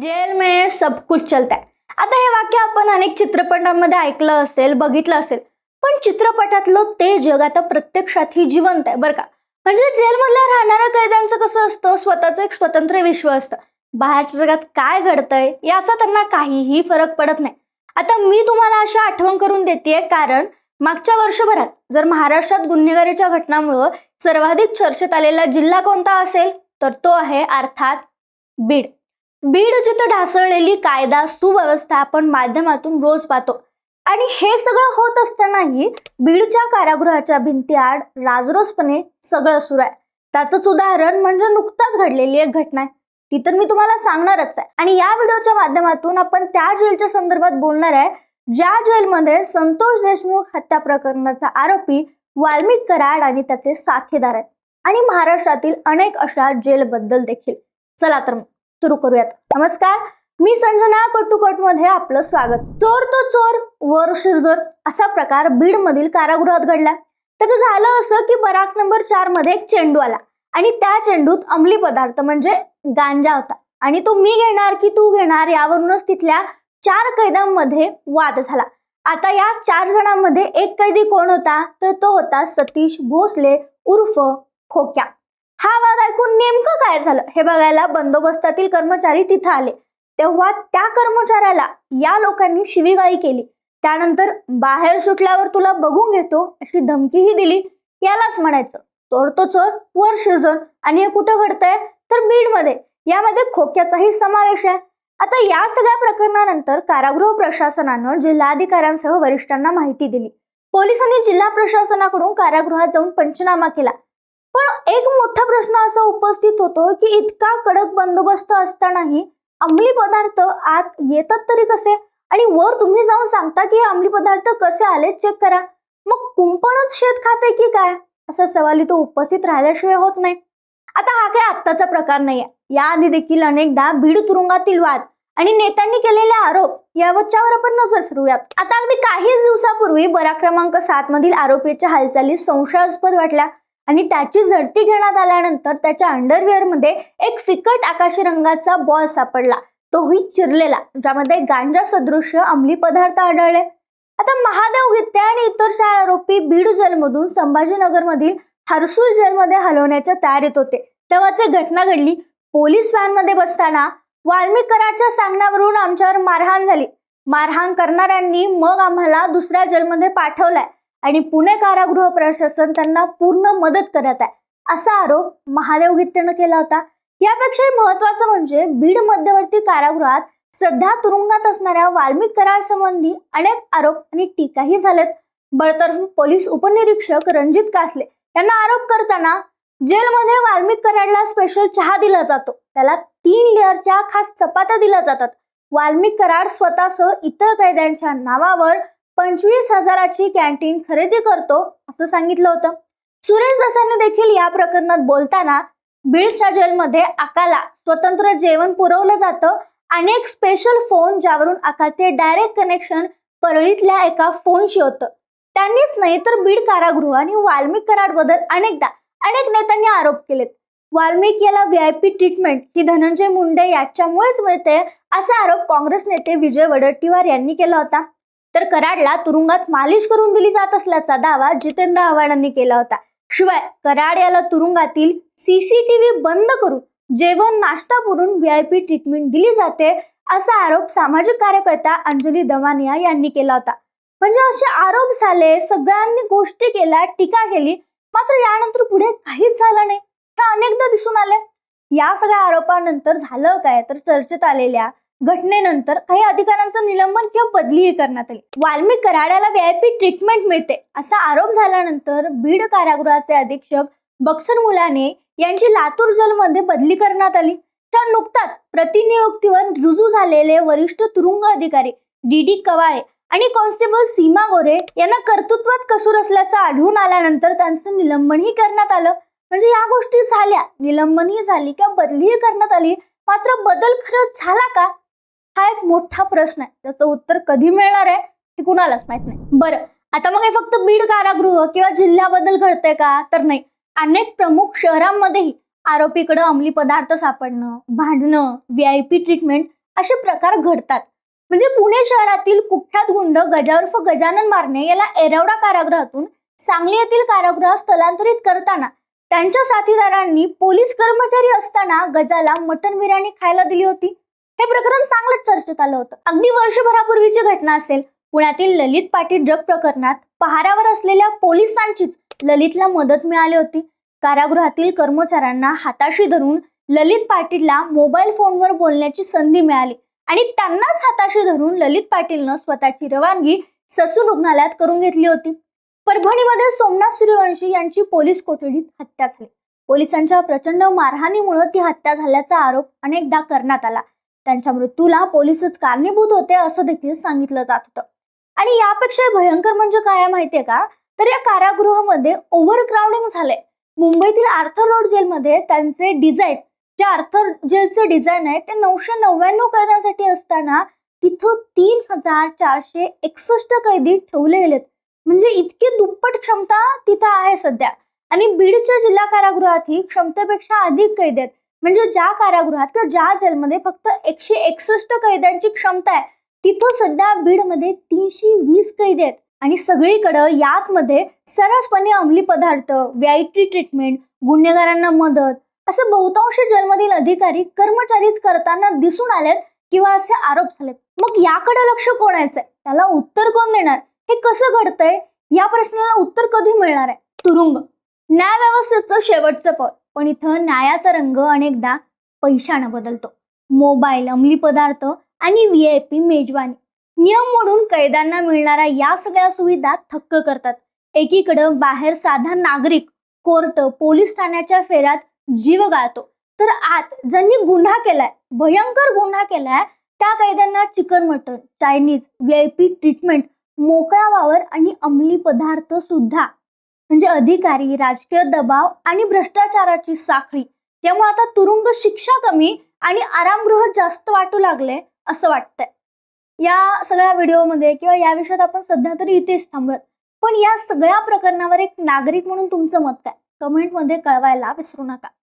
Gel में सब कुछ चलता है। आता हे वाक्य आपण अनेक चित्रपटांमध्ये ऐकलं असेल बघितलं असेल पण चित्रपटातलं ते जग आता प्रत्यक्षातही जिवंत आहे बरं का? म्हणजे जेलमधल्या राहणाऱ्या कैद्यांचं कसं असतं? स्वतःचं एक स्वतंत्र विश्व असतं. बाहेरच्या जगात काय घडतंय याचा त्यांना काहीही फरक पडत नाही. आता मी तुम्हाला अशी आठवण करून देते कारण मागच्या वर्षभरात जर महाराष्ट्रात गुन्हेगारीच्या घटनांमुळं सर्वाधिक चर्चेत आलेला जिल्हा कोणता असेल? तर तो आहे अर्थात बीड. बीड जिथं ढासळलेली कायदा सुव्यवस्था आपण माध्यमातून रोज पाहतो. आणि हे सगळं होत असतानाही बीडच्या कारागृहाच्या भिंतीआड राजरोसपणे सगळं सुरू आहे. त्याचंच उदाहरण म्हणजे नुकताच घडलेली एक घटना आहे. ती तर मी तुम्हाला सांगणारच आहे. आणि या व्हिडिओच्या माध्यमातून आपण त्या जेलच्या संदर्भात बोलणार आहे ज्या जेलमध्ये संतोष देशमुख हत्या प्रकरणाचा आरोपी वाल्मिक कराड आणि त्याचे साथीदार आहेत. आणि महाराष्ट्रातील अनेक अशा जेलबद्दल देखील. चला तर मग. सुरू करूयात. नमस्कार मी संजना कटुकटमध्ये आपलं स्वागत. चोर तो चोर वर शिरजोर असा प्रकार बीड मधील कारागृहात घडला. त्याचं झालं असं की बराक नंबर चारमध्ये एक चेंडू आला. आणि त्या चेंडूत अंमली पदार्थ म्हणजे गांजा होता. आणि तो मी घेणार की तू घेणार यावरूनच तिथल्या चार कैद्यांमध्ये वाद झाला. आता या चार जणांमध्ये एक कैदी कोण होता? तर तो होता सतीश भोसले उर्फ खोक्या. हा वाद ऐकून नेमकं काय झालं? हे बघायला बंदोबस्तातील कर्मचारी तिथं आले. तेव्हा त्या कर्मचाऱ्याला या लोकांनी शिवीगाळी केली. त्यानंतर बाहेर सुटल्यावर तुला बघून घेतो अशी धमकीही दिली. यालाच म्हणायचं चोर तो चोर वर शिरजन आणि हे कुठं घडतंय तर बीडमध्ये. यामध्ये खोक्याचाही समावेश आहे. आता या सगळ्या प्रकरणानंतर कारागृह प्रशासनानं जिल्हाधिकाऱ्यांसह वरिष्ठांना माहिती दिली. पोलिसांनी जिल्हा प्रशासनाकडून कारागृहात जाऊन पंचनामा केला. पण एक मोठा प्रश्न असा उपस्थित होतो की इतका कडक बंदोबस्त असतानाही अंमली पदार्थ आत येतात तरी कसे? आणि वर तुम्ही जाऊन सांगता की हे अंमली पदार्थ कसे आले? चेक करा. मग कुंपणच शेत खाते की काय? असा सवाल इथं उपस्थित राहिल्याशिवाय होत नाही. आता हा काही आत्ताचा प्रकार नाहीये. याआधी देखील अनेकदा बीड तुरुंगातील वाद आणि नेत्यांनी केलेले आरोप यावरच्यावर आपण नजर फिरूयात आता अगदी काहीच दिवसापूर्वी बरा क्रमांक सात मधील आरोपीच्या हालचाली संशयास्पद वाटल्या. आणि त्याची झडती घेण्यात आल्यानंतर त्याच्या अंडरवेअरमध्ये एक फिकट आकाशी रंगाचा बॉल सापडला. तोही चिरलेला ज्यामध्ये गांजा सदृश्य अंमली पदार्थ आढळले. आता महादेव गित्ते आणि इतर चार आरोपी बीड जेलमधून संभाजीनगरमधील हर्सुल जेलमध्ये हलवण्याच्या तयारीत होते. तेव्हाचे घटना घडली. पोलीस व्हॅनमध्ये बसताना वाल्मिकराच्या सांगण्यावरून आमच्यावर मारहाण झाली. मारहाण करणाऱ्यांनी मग आम्हाला दुसऱ्या जेलमध्ये पाठवलाय. आणि पुणे कारागृह प्रशासन त्यांना पूर्ण मदत करत आहे. असा आरोप महादेव गित्तेनं केला होता. यापेक्षाही महत्वाचं म्हणजे बीड मध्यवर्ती कारागृहात सध्या तुरुंगात असणाऱ्या वाल्मिक करार संबंधी अनेक आरोप आणि टीकाही झालेत. बडतर्फ पोलीस उपनिरीक्षक रणजित कासले यांना आरोप करताना जेलमध्ये वाल्मिक कराडला स्पेशल चहा दिला जातो. त्याला तीन लेअरच्या खास चपात्या दिल्या जातात. वाल्मिक कराड स्वतःसह इतर कैद्यांच्या नावावर पंचवीस हजाराची कॅन्टीन खरेदी करतो असं सांगितलं होतं. सुरेश दासांनी देखील या प्रकरणात बोलताना बीडच्या जेलमध्ये आकाला स्वतंत्र जेवण पुरवलं जातं. अनेक स्पेशल फोन ज्यावरून आकाचे डायरेक्ट कनेक्शन परळीतल्या एका फोनशी होतं. त्यांनीच नाही तर बीड कारागृह आणि वाल्मिक कराडबद्दल अनेकदा अनेक नेत्यांनी आरोप केलेत. वाल्मिक याला व्ही आय पी ट्रीटमेंट ही धनंजय मुंडे याच्यामुळेच मिळते असा आरोप काँग्रेस नेते विजय वडट्टीवार यांनी केला होता. तर कराडला तुरुंगात मालिश करून दिली जात असल्याचा दावा जितेंद्र आव्हाडांनी केला होता. शिवाय कराड याला तुरुंगातील सीसीटीव्ही बंद करून जेवण नाश्ता पुरून व्ही आय पी ट्रीटमेंट दिली जाते असा आरोप सामाजिक कार्यकर्ता अंजली दवानिया यांनी केला होता. म्हणजे असे आरोप झाले सगळ्यांनी गोष्टी केल्या टीका केली मात्र यानंतर पुढे काहीच झालं नाही. हे अनेकदा दिसून आले या सगळ्या आरोपानंतर झालं काय? तर चर्चेत आलेल्या घटनेनंतर काही अधिकाऱ्यांचं निलंबन किंवा बदलीही करण्यात आली. वाल्मिक कराड्याला व्हीआयपी ट्रीटमेंट मिळते असा आरोप झाल्यानंतर बीड कारागृहाचे अधीक्षक बक्सर मुलाने यांची लातूर जेलमध्ये बदली करण्यात आली. तर नुकताच प्रतिनियुक्तीवर रुजू झालेले वरिष्ठ तुरुंग अधिकारी डी डी कवाळे आणि कॉन्स्टेबल सीमा गोरे यांना कर्तृत्वात कसूर असल्याचं आढळून आल्यानंतर त्यांचं निलंबनही करण्यात आलं. म्हणजे या गोष्टी झाल्या. निलंबनही झाली किंवा बदलीही करण्यात आली. मात्र बदल खरंच झाला का? हा एक मोठा प्रश्न आहे. त्याचं उत्तर कधी मिळणार आहे हे कुणालाच माहीत नाही. बरं आता मग हे फक्त बीड कारागृह किंवा जिल्ह्याबद्दल घडतंय का? तर नाही. अनेक प्रमुख शहरांमध्येही आरोपीकडे अंमली पदार्थ सापडणं भांडणं व्ही आय पी ट्रीटमेंट असे प्रकार घडतात. म्हणजे पुणे शहरातील कुख्यात गुंड गजाउर्फ गजानन मारणे याला एरवडा कारागृहातून सांगली येथील कारागृहात स्थलांतरित करताना त्यांच्या साथीदारांनी पोलीस कर्मचारी असताना गजाला मटन बिर्याणी खायला दिली होती. हे प्रकरण चांगलंच चर्चेत आलं होतं. अगदी वर्षभरापूर्वीची घटना असेल. पुण्यातील ललित पाटील ड्रग प्रकरणात पहारावर असलेल्या पोलिसांचीच ललितला मदत मिळाली होती. कारागृहातील कर्मचाऱ्यांना हाताशी धरून ललित पाटीलला मोबाईल फोनवर बोलण्याची संधी मिळाली आणि त्यांनाच हाताशी धरून ललित पाटीलनं स्वतःची रवानगी ससून रुग्णालयात करून घेतली होती. परभणीमध्ये सोमनाथ सूर्यवंशी यांची पोलीस कोठडीत हत्या झाली. पोलिसांच्या प्रचंड मारहाणीमुळे ती हत्या झाल्याचा आरोप अनेकदा करण्यात आला. त्यांच्या मृत्यूला पोलीसच कारणीभूत होते असं देखील सांगितलं जात होतं. आणि यापेक्षा भयंकर म्हणजे काय माहितीये का? तर या कारागृहामध्ये ओव्हर क्राऊडिंग झालंय. मुंबईतील आर्थर रोड जेलमध्ये त्यांचे डिझाईन जे आर्थर जेलचे डिझाईन आहे ते नऊशे नव्याण्णव कैद्यांसाठी असताना तिथं तीन हजार चारशे एकसष्ट कैदी ठेवले गेलेत. म्हणजे इतकी दुप्पट क्षमता तिथं आहे सध्या. आणि बीडच्या जिल्हा कारागृहात ही क्षमतेपेक्षा अधिक कैदी आहेत. म्हणजे ज्या कारागृहात किंवा ज्या जेलमध्ये फक्त एकशे एकसष्ट कैद्यांची क्षमता आहे तिथं सध्या बीडमध्ये तीनशे वीस कैदी आहेत. आणि सगळीकडं याचमध्ये सरसपणे अंमली पदार्थ व्यायटी ट्रीटमेंट गुन्हेगारांना मदत असं बहुतांश जेलमधील अधिकारी कर्मचारीच करताना दिसून आलेत किंवा असे आरोप झालेत. मग याकडे लक्ष कोणायचंय आहे? त्याला उत्तर कोण देणार? हे कसं घडतंय? या प्रश्नाला उत्तर कधी मिळणार आहे? तुरुंग. न्याय व्यवस्थेचं शेवटचं पद पण इथं न्यायाचा रंग अनेकदा पैशानं बदलतो. मोबाईल अंमली पदार्थ आणि व्ही आय पी मेजवानी नियम मोडून कैद्यांना मिळणाऱ्या या सगळ्या सुविधा थक्क करतात. एकीकडं बाहेर साधा नागरिक कोर्ट पोलीस ठाण्याच्या फेऱ्यात जीव गाळतो. तर आत ज्यांनी गुन्हा केलाय भयंकर गुन्हा केलाय त्या कैद्यांना chicken mutton Chinese V I P treatment मोकळा वावर आणि अंमली पदार्थ सुद्धा म्हणजे अधिकारी राजकीय दबाव आणि भ्रष्टाचाराची साखळी. त्यामुळे आता तुरुंग शिक्षा कमी आणि आरामगृह जास्त वाटू लागले असं वाटतंय. या सगळ्या व्हिडिओमध्ये किंवा या विषयात आपण सध्या तरी इथेच थांबूयात. पण या सगळ्या प्रकरणावर एक नागरिक म्हणून तुमचं मत काय? कमेंटमध्ये कळवायला विसरू नका.